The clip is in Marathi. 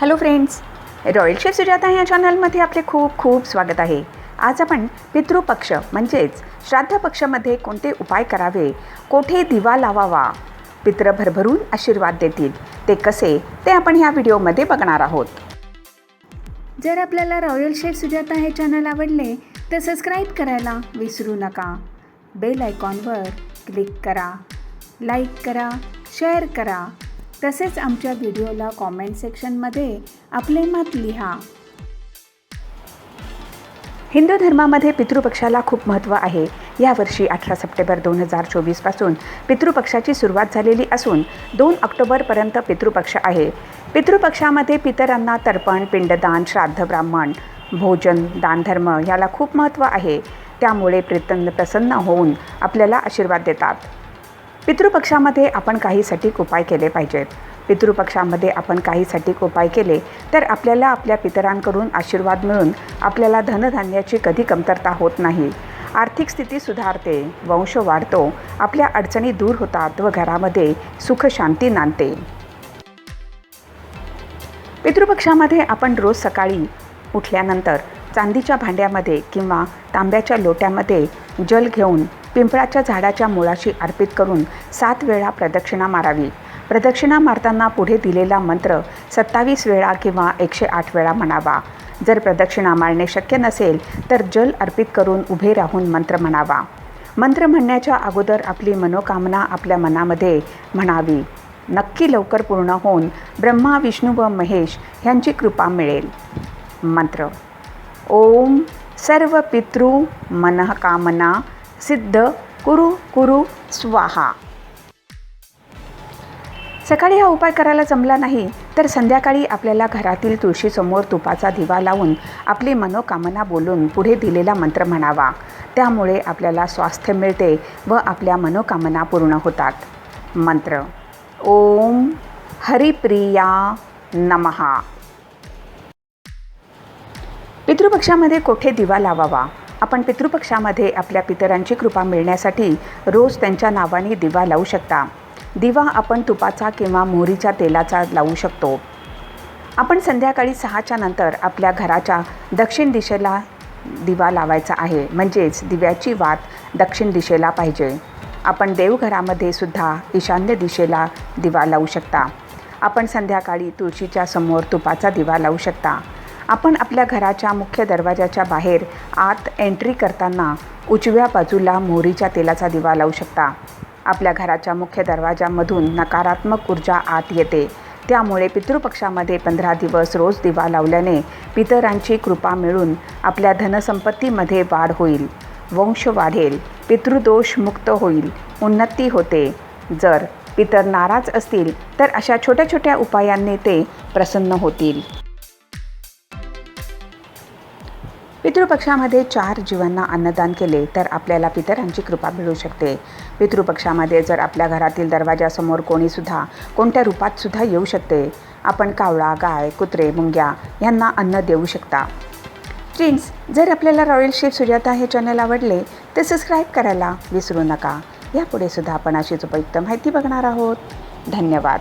Hello friends royal chef Sujata या चॅनलमध्ये आपले खूप खूप स्वागत आहे. आज आपण पितृपक्ष म्हणजेच श्राद्ध पक्षामध्ये कोणते उपाय करावे कोठे दिवा लावावा पित्र भरभरून आशीर्वाद देतील ते कसे ते आपण ह्या व्हिडिओमध्ये बघणार आहोत. जर आपल्याला रॉयल शेफ सुजाता हे चॅनल आवडले तर सबस्क्राईब करायला विसरू नका. बेल आयकॉनवर क्लिक करा. लाईक करा. शेअर करा. तसेच आमच्या व्हिडिओला कॉमेंट सेक्शनमध्ये आपले मत लिहा. हिंदू धर्मामध्ये पितृपक्षाला खूप महत्त्व आहे. यावर्षी अठरा सप्टेंबर दोन हजार चोवीसपासून पितृपक्षाची सुरुवात झालेली असून दोन ऑक्टोबरपर्यंत पितृपक्ष आहे. पितृपक्षामध्ये पितरांना तर्पण पिंडदान श्राद्ध ब्राह्मण भोजन दानधर्म याला खूप महत्त्व आहे. त्यामुळे प्रितन प्रसन्न होऊन आपल्याला आशीर्वाद देतात. पितृपक्षामध्ये आपण काही सटीक उपाय केले पाहिजेत. पितृपक्षामध्ये आपण काही सटीक उपाय केले तर आपल्याला आपल्या पितरांकडून आशीर्वाद मिळून आपल्याला धनधान्याची कधी कमतरता होत नाही. आर्थिक स्थिती सुधारते वंश वाढतो आपल्या अडचणी दूर होतात व घरामध्ये सुखशांती नांदते. पितृपक्षामध्ये आपण रोज सकाळी उठल्यानंतर चांदीच्या भांड्यामध्ये किंवा तांब्याच्या लोट्यामध्ये जल घेऊन पिंपळाच्या झाडाच्या मुळाशी अर्पित करून सात वेळा प्रदक्षिणा मारावी. प्रदक्षिणा मारताना पुढे दिलेला मंत्र सत्तावीस वेळा किंवा एकशे आठ वेळा म्हणावा. जर प्रदक्षिणा मारणे शक्य नसेल तर जल अर्पित करून उभे राहून मंत्र म्हणावा. मंत्र म्हणण्याच्या अगोदर आपली मनोकामना आपल्या मनामध्ये म्हणावी. नक्की लवकर पूर्ण होऊन ब्रह्मा विष्णू व महेश ह्यांची कृपा मिळेल. मंत्र. ओम सर्व पितृ मनःकामना सिद्ध कुरु कुरु स्वाहा. सकाळी हा उपाय करायला जमला नाही तर संध्याकाळी आपल्याला घरातील तुळशीसमोर तुपाचा दिवा लावून आपली मनोकामना बोलून पुढे दिलेला मंत्र म्हणावा. त्यामुळे आपल्याला स्वास्थ्य मिळते व आपल्या मनोकामना पूर्ण होतात. मंत्र ओम हरिप्रिया नमहा पितृपक्षामध्ये कोठे दिवा लावावा? आपण पितृपक्षामध्ये आपल्या पितरांची कृपा मिळण्यासाठी रोज त्यांच्या नावाने दिवा लावू शकता. दिवा आपण तुपाचा किंवा मोहरीच्या तेलाचा लावू शकतो. आपण संध्याकाळी सहाच्या नंतर आपल्या घराच्या दक्षिण दिशेला दिवा लावायचा आहे. म्हणजेच दिव्याची वात दक्षिण दिशेला पाहिजे. आपण देवघरामध्ये सुद्धा ईशान्य दिशेला दिवा लावू शकता. आपण संध्याकाळी तुळशीच्या समोर तुपाचा दिवा लावू शकता. आपण आपल्या घराच्या मुख्य दरवाजाच्या बाहेर आत एंट्री करताना उजव्या बाजूला मोहरीच्या तेलाचा दिवा लावू शकता. आपल्या घराच्या मुख्य दरवाजामधून नकारात्मक ऊर्जा आत येते. त्यामुळे पितृपक्षामध्ये पंधरा दिवस रोज दिवा लावल्याने पितरांची कृपा मिळून आपल्या धनसंपत्तीमध्ये वाढ होईल. वंश वाढेल. पितृदोष मुक्त होईल. उन्नती होते. जर पितर नाराज असतील तर अशा छोट्या छोट्या उपायांनी ते प्रसन्न होतील. पितृपक्षामध्ये चार जीवांना अन्नदान केले तर आपल्याला पितरांची कृपा मिळू शकते. पितृपक्षामध्ये जर आपल्या घरातील दरवाजासमोर कोणीसुद्धा कोणत्या रूपातसुद्धा येऊ शकते आपण कावळा गाय कुत्रे मुंग्या यांना अन्न देऊ शकता. फ्रेंड्स जर आपल्याला रॉयल शेफ सुजाता हे चॅनल आवडले तर सबस्क्राईब करायला विसरू नका. यापुढे सुद्धा आपण अशीच उपयुक्त माहिती बघणार आहोत. धन्यवाद.